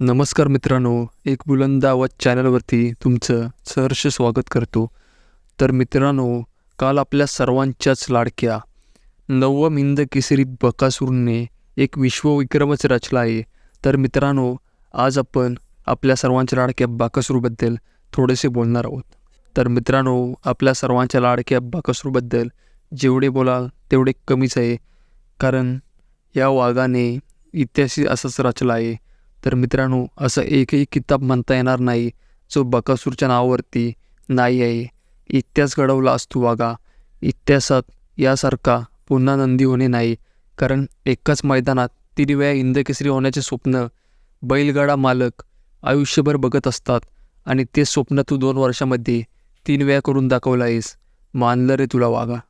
नमस्कार मित्रांनो एक बुलंद आवाज चॅनलवरती तुमचं सहर्ष स्वागत करतो. तर मित्रांनो काल आपल्या सर्वांच्याच लाडक्या नवम हिंद केसरी बकासूरने एक विश्वविक्रमच रचला आहे. तर मित्रांनो आज आपण आपल्या सर्वांच्या लाडक्या बाकासूरबद्दल थोडेसे बोलणार आहोत. तर मित्रांनो आपल्या सर्वांच्या लाडक्या बाकासूरबद्दल जेवढे बोलाल तेवढे कमीच आहे. कारण या वाघाने इतिहास असंच रचला आहे. तर मित्रांनो असं एकही किताब म्हणता येणार नाही. जो बकासूरच्या नावावरती नाही आहे. इतिहास घडवला असतो वागा इतिहासात यासारखा पुन्हा नंदी होणे नाही. कारण एकाच मैदानात तीन वेळा इंदकेसरी होण्याचे स्वप्न बैलगाडा मालक आयुष्यभर बघत असतात. आणि ते स्वप्न तू दोन वर्षामध्ये तीन वेळा करून दाखवलं आहेस. मानलं रे तुला वागा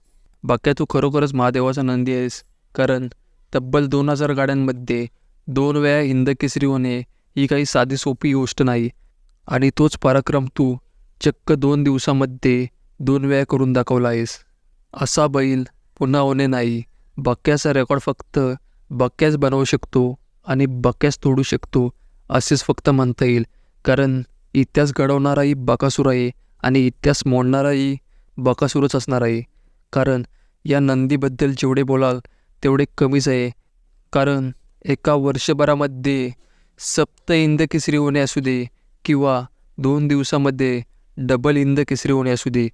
बाक्या तू खरोखरच महादेवाचा नंदी आहेस. कारण तब्बल दोन हजार गाड्यांमध्ये दोन वेळा हिंदकेसरी होणे ही काही साधी सोपी गोष्ट नाही. आणि तोच पराक्रम तू चक्क दोन दिवसामध्ये दोन वेळा करून दाखवला आहेस असा बैल पुन्हा होणे नाही. बक्क्याचा रेकॉर्ड फक्त बक्क्याच बनवू शकतो आणि बक्क्याच तोडू शकतो असेच फक्त म्हणता येईल. कारण इतिहास घडवणाराही बकासूर आहे आणि इतिहास मोडणाराही बकासूरच असणार आहे कारण या नंदीबद्दल जेवढे बोलाल तेवढे कमीच आहे. कारण एका वर्षभरामध्ये सप्त इंद केसरी होणे असू दे किंवा दोन दिवसामध्ये डबल इंद केसरी होणे असू दे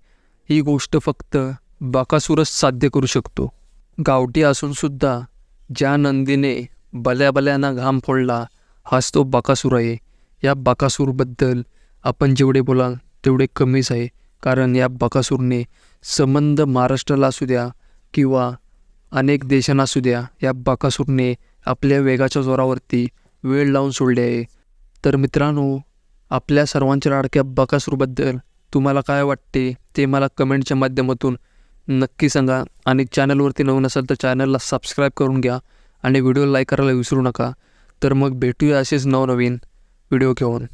ही गोष्ट फक्त बाकासूरच साध्य करू शकतो. गावठी असूनसुद्धा ज्या नंदीने बल्या बल्याना घाम फोडला हाच तो बाकासूर आहे. या बाकासूरबद्दल आपण जेवढे बोलाल तेवढे कमीच आहे कारण या बाकासूरने संबंध महाराष्ट्राला असू द्या किंवा अनेक देशांना असू द्या या बाकासूरने आपल्या वेगाच्या जोरावरती वेळ लावून सोडले आहे. तर मित्रांनो आपल्या सर्वांच्या लाडक्या बकासूरबद्दल तुम्हाला काय वाटते ते मला कमेंटच्या माध्यमातून नक्की सांगा. आणि चॅनलवरती नवीन असाल तर चॅनलला सबस्क्राईब करून घ्या आणि व्हिडिओ लाईक करायला विसरू नका. तर मग भेटूया असेच नवनवीन व्हिडिओ घेऊन.